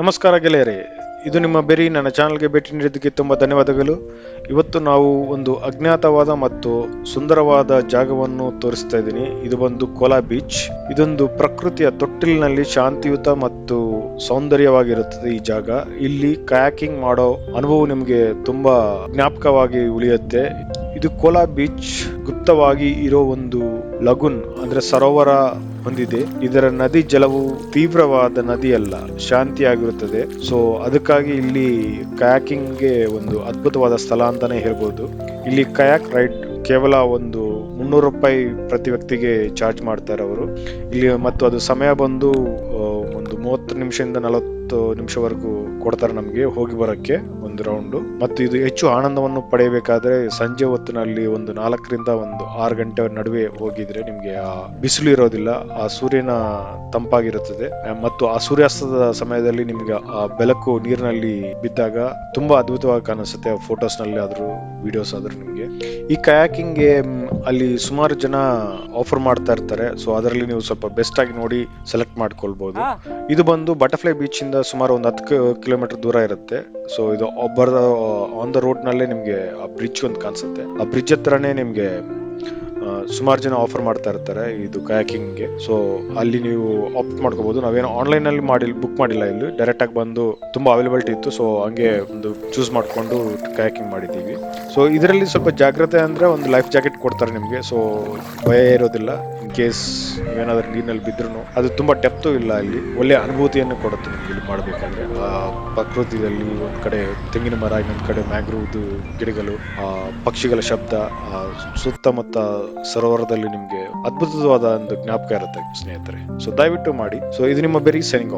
ನಮಸ್ಕಾರ ಗೆಳೆಯರೇ, ಇದು ನಿಮ್ಮ ಬೆರಿ, ನನ್ನ ಚಾನಲ್ಗೆ ಭೇಟಿ ನೀಡಿದ್ದಕ್ಕೆ ತುಂಬ ಧನ್ಯವಾದಗಳು. ಇವತ್ತು ನಾವು ಒಂದು ಅಜ್ಞಾತವಾದ ಮತ್ತು ಸುಂದರವಾದ ಜಾಗವನ್ನು ತೋರಿಸ್ತಾ ಇದ್ದೀನಿ. ಇದು ಬಂದು ಕೋಲಾ ಬೀಚ್. ಇದೊಂದು ಪ್ರಕೃತಿಯ ತೊಟ್ಟಿಲಿನಲ್ಲಿ ಶಾಂತಿಯುತ ಮತ್ತು ಸೌಂದರ್ಯವಾಗಿರುತ್ತದೆ ಈ ಜಾಗ. ಇಲ್ಲಿ ಕಯಾಕಿಂಗ್ ಮಾಡೋ ಅನುಭವ ನಿಮಗೆ ತುಂಬಾ ಜ್ಞಾಪಕವಾಗಿ ಉಳಿಯುತ್ತೆ. ಇದು ಕೋಲಾ ಬೀಚ್ ಗುಪ್ತವಾಗಿ ಇರೋ ಒಂದು ಲಗುನ್ ಅಂದ್ರೆ ಸರೋವರ ಹೊಂದಿದೆ. ಇದರ ನದಿ ಜಲವು ತೀವ್ರವಾದ ನದಿಯಲ್ಲ, ಶಾಂತಿಯಾಗಿರುತ್ತದೆ. ಸೊ ಅದಕ್ಕಾಗಿ ಇಲ್ಲಿ ಕಯಾಕಿಂಗ್ಗೆ ಒಂದು ಅದ್ಭುತವಾದ ಸ್ಥಳ ಅಂತಾನೆ ಹೇಳ್ಬೋದು. ಇಲ್ಲಿ ಕಯಾಕ್ ರೈಡ್ ಕೇವಲ ಒಂದು ಮುನ್ನೂರು ರೂಪಾಯಿ ಪ್ರತಿ ವ್ಯಕ್ತಿಗೆ ಚಾರ್ಜ್ ಮಾಡ್ತಾರೆ ಅವರು ಇಲ್ಲಿ ಮತ್ತು ಅದು ಸಮಯ ಬಂದು ಒಂದು ಮೂವತ್ತು ನಿಮಿಷದಿಂದ ನಲವತ್ತು ನಿಮಿಷವರೆಗೂ ಕೊಡ್ತಾರೆ ನಮಗೆ ಹೋಗಿ ಬರಕ್ಕೆ ಒಂದು ರೌಂಡ್. ಮತ್ತು ಇದು ಹೆಚ್ಚು ಆನಂದವನ್ನು ಪಡೆಯಬೇಕಾದ್ರೆ ಸಂಜೆ ಹೊತ್ತಿನಲ್ಲಿ ಒಂದು ನಾಲ್ಕರಿಂದ ಒಂದು ಆರು ಗಂಟೆ ನಡುವೆ ಹೋಗಿದ್ರೆ ನಿಮಗೆ ಆ ಬಿಸಿಲು ಇರೋದಿಲ್ಲ, ಆ ಸೂರ್ಯನ ತಂಪಾಗಿರುತ್ತದೆ. ಮತ್ತು ಆ ಸೂರ್ಯಾಸ್ತದ ಸಮಯದಲ್ಲಿ ನಿಮಗೆ ಆ ಬೆಳಕು ನೀರಿನಲ್ಲಿ ಬಿದ್ದಾಗ ತುಂಬಾ ಅದ್ಭುತವಾಗಿ ಕಾಣಿಸುತ್ತೆ ಫೋಟೋಸ್ನಲ್ಲಿ ಆದ್ರೂ ವಿಡಿಯೋಸ್ ಆದ್ರೂ ನಿಮಗೆ. ಈ ಕಯಾಕಿಂಗ್ಗೆ ಅಲ್ಲಿ ಸುಮಾರು ಜನ ಆಫರ್ ಮಾಡ್ತಾ ಇರ್ತಾರೆ. ಸೊ ಅದರಲ್ಲಿ ನೀವು ಸ್ವಲ್ಪ ಬೆಸ್ಟ್ ಆಗಿ ನೋಡಿ ಸೆಲೆಕ್ಟ್ ಮಾಡ್ಕೊಳ್ಬಹುದು ಇದು ಬಂದು ಬಟರ್ಫ್ಲೈ ಬೀಚ್ ಇಂದ ಸುಮಾರು ಒಂದು ಹತ್ತು ಕಿಲೋಮೀಟರ್ ದೂರ ಇರುತ್ತೆ. ಸೊ ಇದು ಒಬ್ಬರ ಆನ್ ದ ರೋಡ್ ನಲ್ಲೇ ನಿಮ್ಗೆ ಆ ಬ್ರಿಡ್ಜ್ ಒಂದು ಕಾಣಿಸುತ್ತೆ. ಆ ಬ್ರಿಡ್ಜ್ ಹತ್ರನೇ ನಿಮ್ಗೆ ಸುಮಾರು ಜನ ಆಫರ್ ಮಾಡ್ತಾ ಇರ್ತಾರೆ ಇದು ಕಯಾಕಿಂಗ್ಗೆ ಸೊ ಅಲ್ಲಿ ನೀವು ಆಪ್ಟ್ ಮಾಡ್ಕೋಬಹುದು ನಾವೇನು ಆನ್ಲೈನ್ ಅಲ್ಲಿ ಮಾಡಿ ಬುಕ್ ಮಾಡಿಲ್ಲ ಇಲ್ಲಿ. ಡೈರೆಕ್ಟ್ ಆಗಿ ಬಂದು ತುಂಬಾ ಅವೈಲಬಿಲಿಟಿ ಇತ್ತು. ಸೊ ಹಂಗೆ ಒಂದು ಚೂಸ್ ಮಾಡಿಕೊಂಡು ಕಯಾಕಿಂಗ್ ಮಾಡಿದ್ದೀವಿ ಸೊ ಇದರಲ್ಲಿ ಸ್ವಲ್ಪ ಜಾಗ್ರತೆ ಅಂದ್ರೆ ಒಂದು ಲೈಫ್ ಜಾಕೆಟ್ ಕೊಡ್ತಾರೆ ನಿಮಗೆ. ಸೊ ಭಯ ಇರೋದಿಲ್ಲ. ಇನ್ ಕೇಸ್ ಏನಾದ್ರೂ ನೀರಿನಲ್ಲಿ ಬಿದ್ರು ಅದು ತುಂಬಾ ಡೆಪ್ತು ಇಲ್ಲ ಇಲ್ಲಿ ಒಳ್ಳೆ ಅನುಭೂತಿಯನ್ನು ಕೊಡುತ್ತೆ ನಿಮ್ಗೆ ಇಲ್ಲಿ ಮಾಡಬೇಕಾದ್ರೆ. ಆ, ಪ್ರಕೃತಿಯಲ್ಲಿ ಒಂದ್ ಕಡೆ ತೆಂಗಿನ ಮರ, ಇನ್ನೊಂದ್ ಕಡೆ ಮ್ಯಾಂಗ್ರೂವ್ದು ಗಿಡಗಳು, ಆ, ಪಕ್ಷಿಗಳ ಶಬ್ದ ಸುತ್ತಮುತ್ತ ಸರೋವರದಲ್ಲಿ ನಿಮಗೆ ಅದ್ಭುತವಾದ ಒಂದು ಜ್ಞಾಪಕ ಇರುತ್ತೆ ಸ್ನೇಹಿತರೆ. ಸೊ ದಯವಿಟ್ಟು ಮಾಡಿ. ಸೊ ಇದು ನಿಮ್ಮ ಬೆರಿ ಸೈನಿಂಗ್